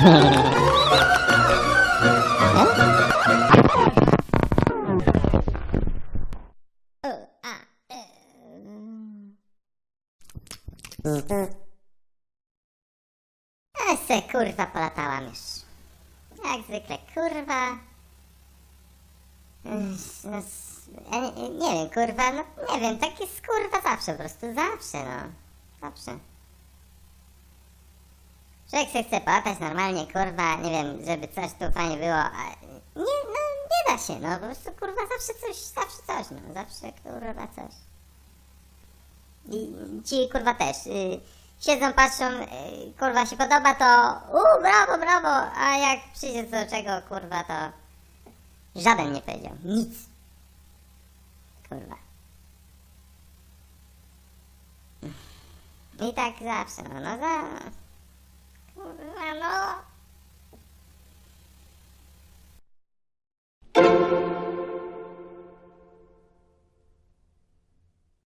Ja se kurwa polatałam już. Jak zwykle kurwa. No, nie wiem kurwa, no nie wiem, tak jest kurwa zawsze po prostu, zawsze no. Zawsze. Człowiek se chce polatać normalnie, kurwa, nie wiem, żeby coś tu fajnie było, a nie, no nie da się, no po prostu kurwa zawsze coś, zawsze coś, no, zawsze kurwa coś. I ci kurwa też. Y, siedzą, patrzą, y, kurwa się podoba, to u brawo, brawo, a jak przyjdzie do czego, kurwa, to żaden nie powiedział. Nic. Kurwa. I tak zawsze, no, no za...